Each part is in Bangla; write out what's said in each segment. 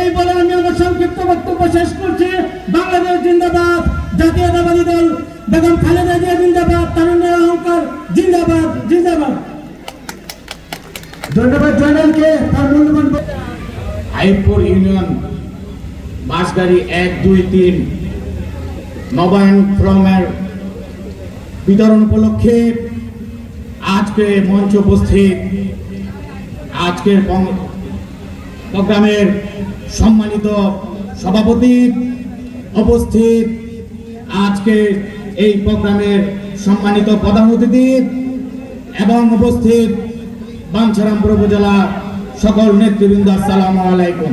এই বলে আমি আমার সংক্ষিপ্ত বক্তব্য শেষ করছি। বাংলাদেশ জিন্দাবাদ, জাতীয়তাবাদী দল বেগম খালেদা জিয়া জিন্দাবাদ, তারুণ্যের অহংকার জিন্দাবাদ জিন্দাবাদ। ধন্যবাদ জয়নালকে, তার মূল্যবান ইউনিয়ন এক, দুই, তিন, নবায়ন ফ্রমের বিতরণ উপলক্ষে আজকে মঞ্চ উপস্থিত আজকের প্রোগ্রামের সম্মানিত সভাপতি উপস্থিত আজকে এই প্রোগ্রামের সম্মানিত প্রধান অতিথি এবং উপস্থিত বাঞ্ছারামপুর উপজেলা সকল নেতৃবৃন্দ, আসসালামু আলাইকুম।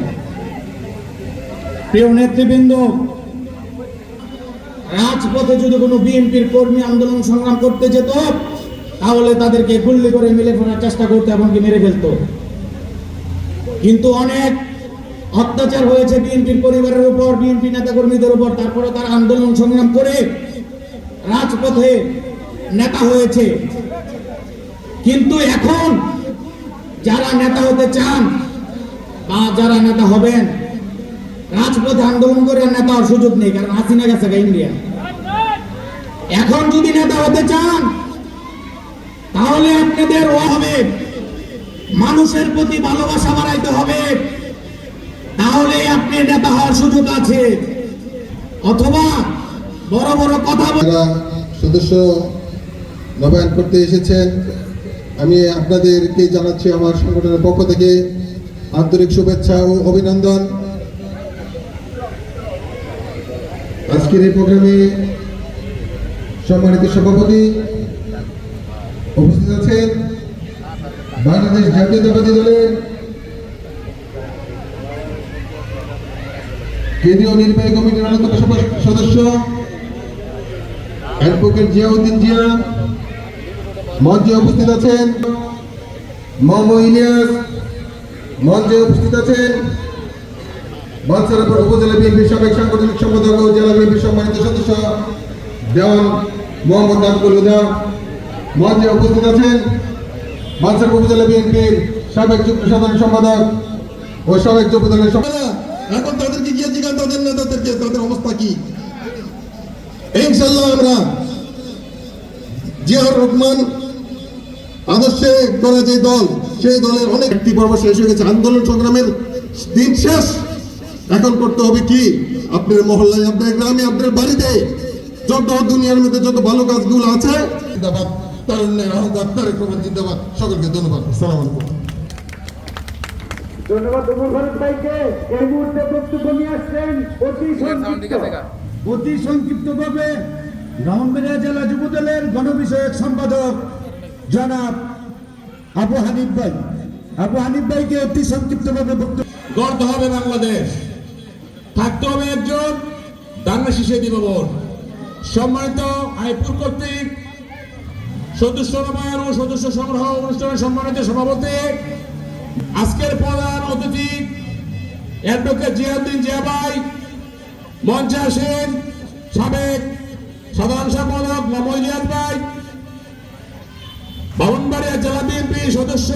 প্রিয় নেতৃবৃন্দ, রাজপথে যদি কোনো বিএনপির কর্মী আন্দোলন সংগ্রাম করতে যেত, তাহলে তাদেরকে গুল্লি করে মিলে ফেলার চেষ্টা করতে, এমনকি মেরে ফেলতো। কিন্তু অনেক অত্যাচার হয়েছে বিএনপির পরিবারের উপর, বিএনপি নেতাকর্মীদের উপর তারপরে তারা আন্দোলন সংগ্রাম করে রাজপথে নেতা হয়েছে। কিন্তু এখন যারা নেতা হতে চান বা যারা নেতা হবেন, রাজপথে আন্দোলন করে নেতা হওয়ার সুযোগ নেই, কারণ হাসিনা গেছে ইন্ডিয়া। এখন যদি নেতা হতে চান, তাহলে আপনাদের ও হবে। মানুষের প্রতি ভালোবাসা বাড়াইতে হবে। তাহলে আপনি নেতা হওয়ার সুযোগ আছে। অথবা বড় বড় কথা সদস্য নবায়ন করতে এসেছেন, আমি আপনাদেরকে জানাচ্ছি আমার সংগঠনের পক্ষ থেকে আন্তরিক শুভেচ্ছা ও অভিনন্দন। আজকের এই প্রোগ্রামে সম্মানিত সভাপতি উপস্থিত আছেন বাংলাদেশ জাতীয়তাবাদী দলের কেন্দ্রীয় নির্বাহী কমিটির অন্যতম সদস্য- অ্যাডভোকেট জিয়াউদ্দিন জিয়া, মঞ্চে উপস্থিত আছেন মোহাম্মদ ইলিয়াস, মঞ্চে উপস্থিত আছেন বাঞ্ছারাপুর উপজেলা বিএনপির সাবেক সাংগঠনিক সম্পাদক ও জেলা বিএনপির সম্মানিত সদস্য দেওয়ান মোহাম্মদ নাজমুল হুদা, মঞ্চে উপস্থিত আছেন বাঞ্ছারাপুর উপজেলা বিএনপির সাবেক যুগ্ম সাধারণ সম্পাদক ও সাবেক যুব দলের সম্পাদক। এখন তাদেরকে গিয়ে তাদের নেতাদেরকে তাদের অবস্থা কি? ইনশাল্লাহ আমরা জিয়াউর রহমান আদর্শে করা যে দল, সেই দলের অনেক একটি পর্ব শেষ হয়ে গেছে। আন্দোলন সংগ্রামের দিন শেষ। এখন করতে হবে কি? আপনার মহল্লায়, আপনার গ্রামে, আপনার বাড়িতে যত দুনিয়ার মধ্যে যত ভালো কাজগুলো আছে, জিন্দাবাদ। রহমান জিন্দাবাদ। সকলকে ধন্যবাদ। আসসালামু আলাইকুম। ধন্যবাদ ফারুক ভাইকে। এই মুহূর্তে বক্তব্য নিয়ে আসছেন অতি সংক্ষিপ্ত। অতি সংক্ষিপ্ত ভাবে ব্রাহ্মণবাড়িয়া জেলা যুব দলের গণবিষয়ক সম্পাদক জনাব আবু হানিফ ভাই। আবু হানিফ ভাইকে অতি সংক্ষিপ্ত ভাবে বক্তব্য গড়তে হবে বাংলাদেশ। থাকতে হবে একজন দাঙ্গা শীষে দিববন সম্মানিত আইপুর কর্তৃক সদস্য নবায়ন ও সদস্য সংগ্রহ অনুষ্ঠানের সম্মানিত সভাপতি আজকের প্রধান অতিথি অ্যাডভোকেট জিয়াউদ্দিন জিয়াবাই মঞ্চে আসেন সাবেক সাধারণ সম্পাদক মোহাম্মদ ইলিয়াস ভাই বামনবাড়িয়া জেলা বিএনপি সদস্য।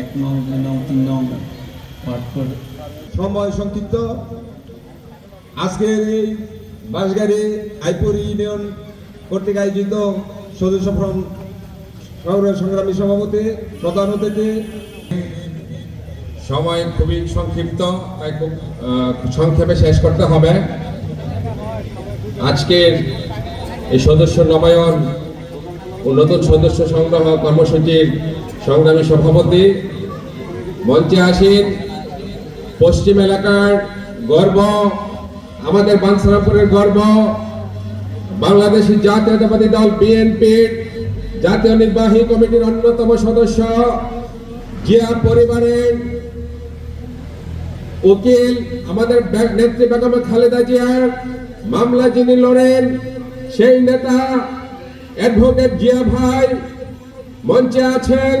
এক নং দুই নং তিন নং সময় সংক্ষিপ্ত। আজকের এই বাঁশগাড়ি আইপুর ইউনিয়ন কর্তৃক আয়োজিত সদস্য শহরের সংগ্রামী সভাপতি, প্রধান অতিথি। সময় খুবই সংক্ষিপ্ত, তাই খুব সংক্ষেপে শেষ করতে হবে। আজকের এই সদস্য নবায়ন ও নতুন সদস্য সংগ্রহ কর্মসূচির সংগ্রামী সভাপতি মঞ্চে আসেন। পশ্চিম এলাকার গর্ব, আমাদের বাঞ্ছারামপুরের গর্ব, বাংলাদেশি জাতীয়তাবাদী দল, বিএনপির জাতীয় নির্বাহী কমিটির অন্যতম সদস্য জিয়া পরিবারের উকিল, আমাদের নেত্রী বেগম খালেদা জিয়ার মামলা যিনি লড়েন, সেই নেতা অ্যাডভোকেট জিয়া ভাই মঞ্চে আছেন।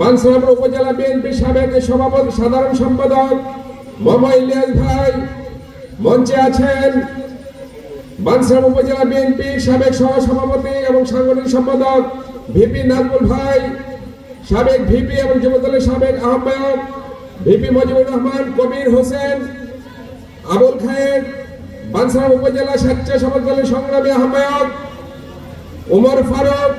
বানসারাম উপজেলা বিএনপি সাবেক সভাপতি, সাধারণ সম্পাদক মোহাম্মদ ইলিয়াস ভাই মঞ্চে আছেন। বানসারাম উপজেলা বিএনপি সাবেক সহসভাপতি এবং সাংগঠনিক সম্পাদক ভিপি নাজমুল ভাই, সাবেক ভিপি এবং যুবদলের সাবেক আহ্বায়ক ভিপি মজিবুর রহমান, কবির হোসেন, আবুল খায়ের বানসারা উপজেলা স্বেচ্ছাসেবক দলের সংগ্রামী আহ্বায়ক উমর ফারুক